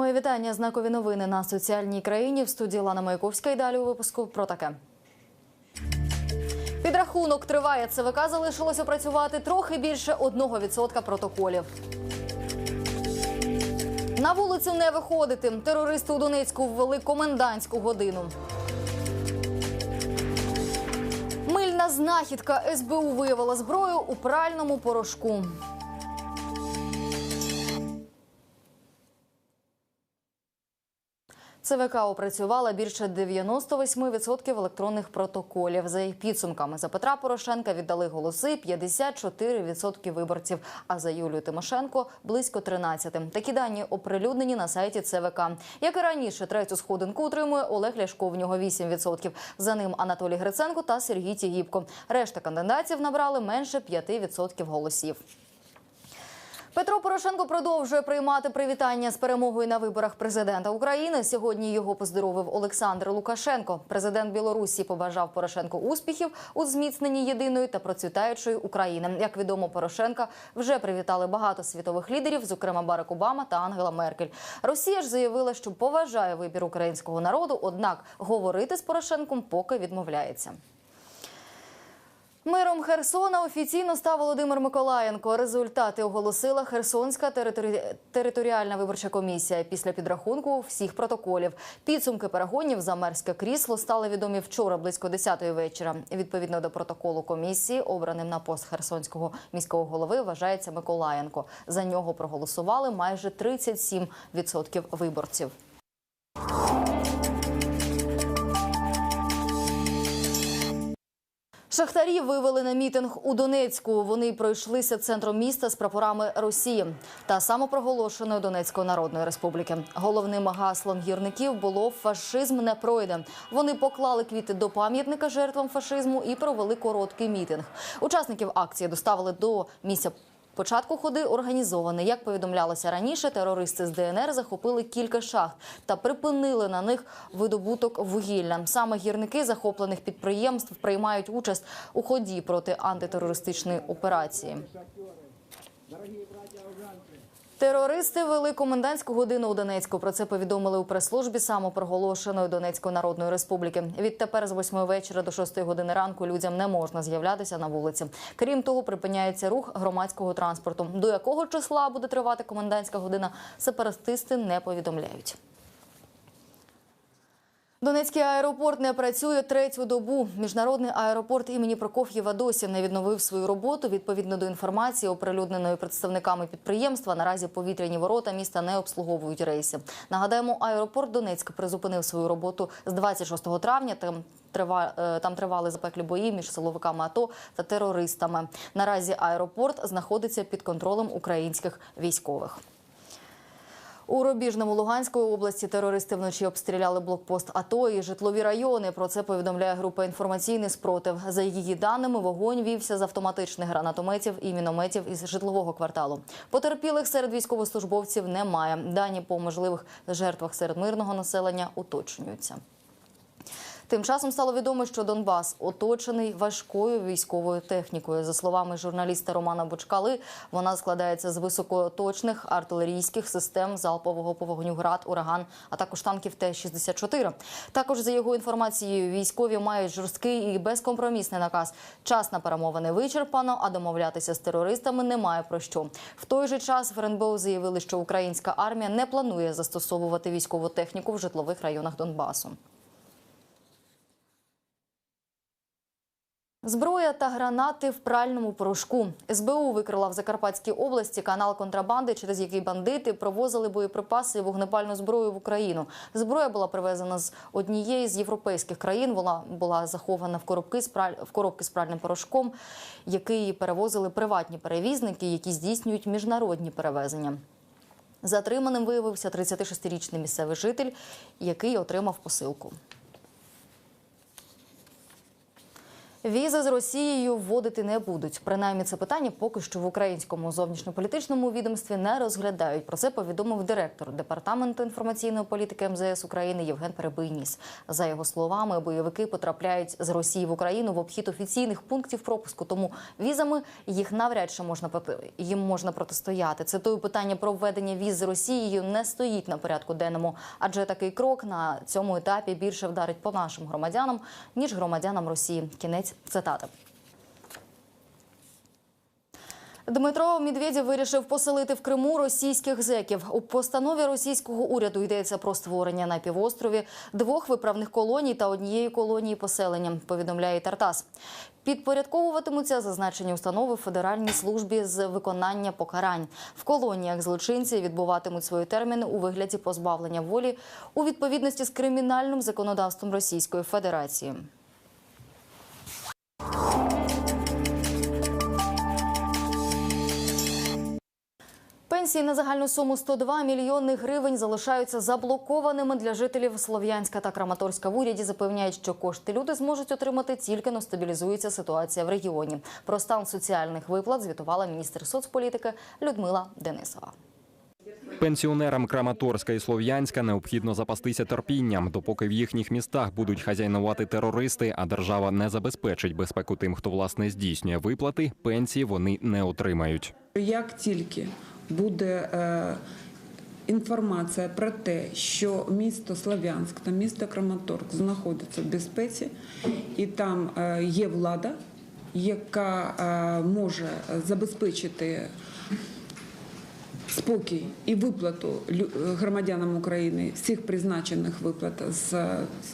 Моє вітання. Знакові новини на соціальній країні в студії Лана Маяковська. І далі у випуску про таке. Підрахунок триває. ЦВК залишилося працювати трохи більше 1% протоколів. На вулицю не виходити. Терористи у Донецьку ввели комендантську годину. Мильна знахідка СБУ виявила зброю у пральному порошку. ЦВК опрацювала більше 98% електронних протоколів. За їх підсумками за Петра Порошенка віддали голоси 54% виборців. А за Юлію Тимошенко близько 13%. Такі дані оприлюднені на сайті ЦВК. Як і раніше, третю сходинку утримує Олег Ляшко. В нього 8%. За ним Анатолій Гриценко та Сергій Тігіпко. Решта кандидатів набрали менше 5% голосів. Петро Порошенко продовжує приймати привітання з перемогою на виборах президента України. Сьогодні його поздоровив Олександр Лукашенко. Президент Білорусі побажав Порошенку успіхів у зміцненні єдиної та процвітаючої України. Як відомо, Порошенка вже привітали багато світових лідерів, зокрема Барак Обама та Ангела Меркель. Росія ж заявила, що поважає вибір українського народу однак говорити з Порошенком поки відмовляється. Мером Херсона офіційно став Володимир Миколаєнко. Результати оголосила Херсонська територі... територіальна виборча комісія після підрахунку всіх протоколів. Підсумки перегонів за мерське крісло стали відомі вчора близько 10-ї вечора. Відповідно до протоколу комісії, обраним на пост Херсонського міського голови, вважається Миколаєнко. За нього проголосували майже 37% виборців. Шахтарі вивели на мітинг у Донецьку. Вони пройшлися центром міста з прапорами Росії та самопроголошеної Донецької Народної Республіки. Головним гаслом гірників було фашизм не пройде. Вони поклали квіти до пам'ятника жертвам фашизму і провели короткий мітинг. Учасників акції доставили до місця. Початку ходи організований. Як повідомлялося раніше, терористи з ДНР захопили кілька шахт та припинили на них видобуток вугілля. Саме гірники захоплених підприємств приймають участь у ході проти антитерористичної операції. Терористи вели комендантську годину у Донецьку. Про це повідомили у прес-службі самопроголошеної Донецької Народної Республіки. Відтепер з 8 вечора до 6 години ранку людям не можна з'являтися на вулиці. Крім того, припиняється рух громадського транспорту. До якого числа буде тривати комендантська година, сепаратисти не повідомляють. Донецький аеропорт не працює третю добу. Міжнародний аеропорт імені Прокоф'єва досі не відновив свою роботу. Відповідно до інформації, оприлюдненої представниками підприємства, наразі повітряні ворота міста не обслуговують рейси. Нагадаємо, аеропорт Донецьк призупинив свою роботу з 26 травня. Там трива там тривали запеклі бої між силовиками АТО та терористами. Наразі аеропорт знаходиться під контролем українських військових. У Рубіжному Луганської області терористи вночі обстріляли блокпост АТО і житлові райони. Про це повідомляє група інформаційний спротив. За її даними, вогонь вівся з автоматичних гранатометів і мінометів із житлового кварталу. Потерпілих серед військовослужбовців немає. Дані по можливих жертвах серед мирного населення уточнюються. Тим часом стало відомо, що Донбас оточений важкою військовою технікою. За словами журналіста Романа Бочкали, вона складається з високоточних артилерійських систем залпового по вогню град, ураган, а також танків Т-64. Також за його інформацією, військові мають жорсткий і безкомпромісний наказ. Час на перемовини вичерпано, а домовлятися з терористами немає про що. В той же час в заявили, що українська армія не планує застосовувати військову техніку в житлових районах Донбасу. Зброя та гранати в пральному порошку. СБУ викрила в Закарпатській області канал контрабанди, через який бандити провозили боєприпаси і вогнепальну зброю в Україну. Зброя була привезена з однієї з європейських країн. Вона була захована в коробки з праль... в коробки з пральним порошком, який перевозили приватні перевізники, які здійснюють міжнародні перевезення. Затриманим виявився 36-річний місцевий житель, який отримав посилку. Візи з Росією вводити не будуть. Принаймні, це питання поки що в українському зовнішньополітичному відомстві не розглядають. Про це повідомив директор департаменту інформаційної політики МЗС України Євген Перебийніс. За його словами, бойовики потрапляють з Росії в Україну в обхід офіційних пунктів пропуску. Тому візами їх навряд чи можна їм можна протистояти. Цитую, питання про введення віз з Росією не стоїть на порядку денному, адже такий крок на цьому етапі більше вдарить по нашим громадянам ніж громадянам Росії. Кінець цитати. Дмитро Медведєв вирішив поселити в Криму російських зеків. У постанові російського уряду йдеться про створення на півострові двох виправних колоній та однієї колонії поселення. Повідомляє Тартас. Підпорядковуватимуться зазначені установи Федеральній службі з виконання покарань. В колоніях злочинці відбуватимуть свої терміни у вигляді позбавлення волі у відповідності з кримінальним законодавством Російської Федерації. Пенсії на загальну суму 102 мільйони гривень залишаються заблокованими для жителів Слов'янська та Краматорська. В уряді запевняють, що кошти люди зможуть отримати тільки но стабілізується ситуація в регіоні. Про стан соціальних виплат звітувала міністр соцполітики Людмила Денисова. Пенсіонерам Краматорська і Слов'янська необхідно запастися терпінням, допоки в їхніх містах будуть хазяйнувати терористи, а держава не забезпечить безпеку тим, хто власне здійснює виплати. Пенсії вони не отримають. Як тільки буде е, інформація про те, що місто Слов'янськ та місто Краматорськ знаходяться в безпеці, і там е, є влада, яка е, може забезпечити спокій і виплату громадянам України всіх призначених виплат з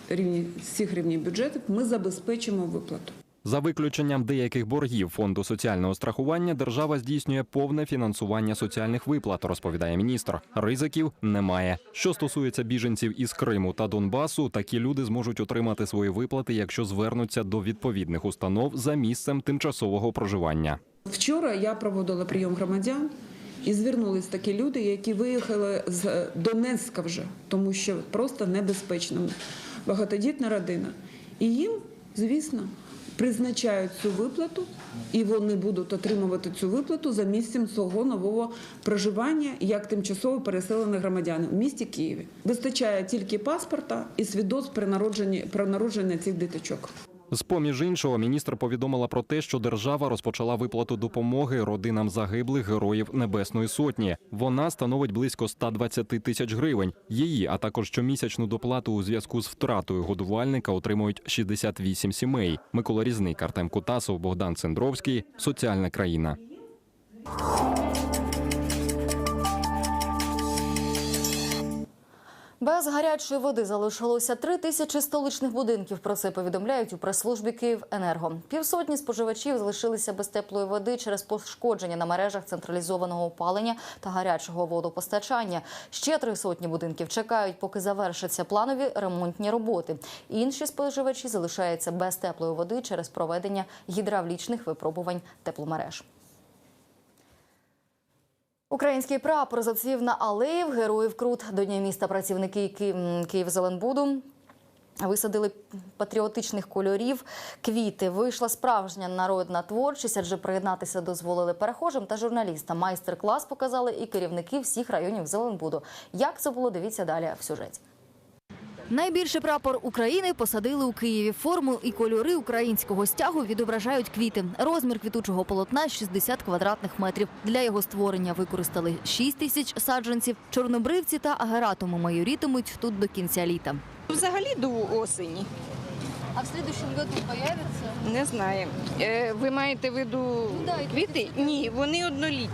рівні всіх рівнів бюджетів, ми забезпечимо виплату. За виключенням деяких боргів фонду соціального страхування, держава здійснює повне фінансування соціальних виплат, розповідає міністр. Ризиків немає. Що стосується біженців із Криму та Донбасу, такі люди зможуть отримати свої виплати, якщо звернуться до відповідних установ за місцем тимчасового проживання. Вчора я проводила прийом громадян і звернулись такі люди, які виїхали з Донецька вже, тому що просто небезпечно. Багатодітна родина. І їм, звісно, призначають цю виплату, і вони будуть отримувати цю виплату за місцем свого нового проживання як тимчасово переселені громадяни в місті Києві. Вистачає тільки паспорта і свідоцтв при народженні про народження цих діточок. З поміж іншого, міністр повідомила про те, що держава розпочала виплату допомоги родинам загиблих героїв Небесної Сотні. Вона становить близько 120 тисяч гривень. Її, а також щомісячну доплату у зв'язку з втратою годувальника отримують 68 сімей. Микола Різник, Артем Кутасов, Богдан Цендровський. Соціальна країна. Без гарячої води залишилося три тисячі столичних будинків. Про це повідомляють у прес-службі «Київенерго». Півсотні споживачів залишилися без теплої води через пошкодження на мережах централізованого опалення та гарячого водопостачання. Ще три сотні будинків чекають, поки завершаться планові ремонтні роботи. Інші споживачі залишаються без теплої води через проведення гідравлічних випробувань тепломереж. Український прапор зацвів на алеї в Героїв Крут. До Дня міста працівники Київзеленбуду висадили патріотичних кольорів квіти. Вийшла справжня народна творчість, адже приєднатися дозволили перехожим та журналістам. Майстер-клас показали і керівники всіх районів Зеленбуду. Як це було, дивіться далі в сюжеті. Найбільший прапор України посадили у Києві. Форму і кольори українського стягу відображають квіти. Розмір квітучого полотна 60 квадратних метрів. Для його створення використали 6 тисяч саджанців. Чорнобривці та агератуми майорітимуть тут до кінця літа. Взагалі до осені. А в слідчому році появиться? Не знаю. Е, ви маєте в виду квіти? Ні, вони однолітні.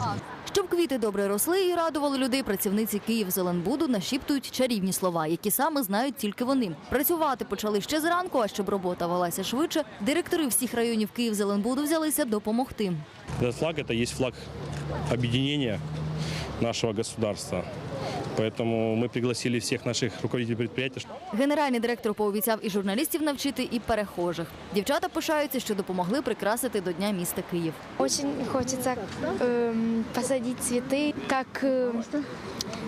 Щоб квіти добре росли і радували людей, працівниці Київзеленбуду нашіптують чарівні слова, які саме знають тільки вони. Працювати почали ще зранку, а щоб робота велася швидше, директори всіх районів Київзеленбуду взялися допомогти. Этот флаг это есть флаг объединения нашего государства. Поэтому мы пригласили всех наших руководителей предприятий. Генеральний директор пообіцяв і журналістів навчити, і перехожих. Дівчата пишаються, що допомогли прикрасити до Дня міста Київ. Очень хочется эм, посадить цветы, как э,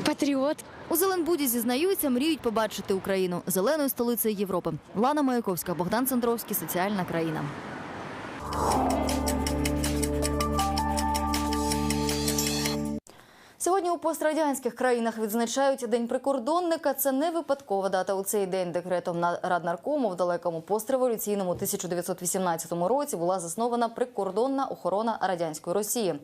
патриот. У Зеленбуді зізнаються, мріють побачити Україну зеленою столицею Європи. Лана Маяковська, Богдан Центровський, соціальна країна. Сьогодні у пострадянських країнах відзначають День прикордонника. Це не випадкова дата. У цей день декретом на Раднаркому в далекому постреволюційному 1918 році була заснована прикордонна охорона радянської Росії.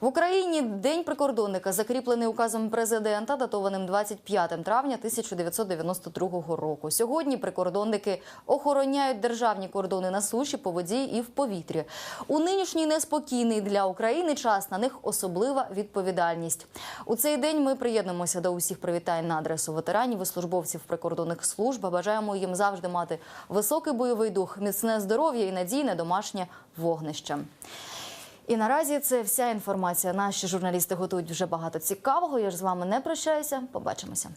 В Україні День прикордонника закріплений указом президента, датованим 25 травня 1992 року. Сьогодні прикордонники охороняють державні кордони на суші, по воді і в повітрі. У нинішній неспокійний для України час на них особлива відповідальність. У цей день ми приєднуємося до усіх привітань на адресу ветеранів і службовців прикордонних служб. Бажаємо їм завжди мати високий бойовий дух, міцне здоров'я і надійне домашнє вогнище. І наразі це вся інформація. Наші журналісти готують вже багато цікавого. Я ж з вами не прощаюся. Побачимося.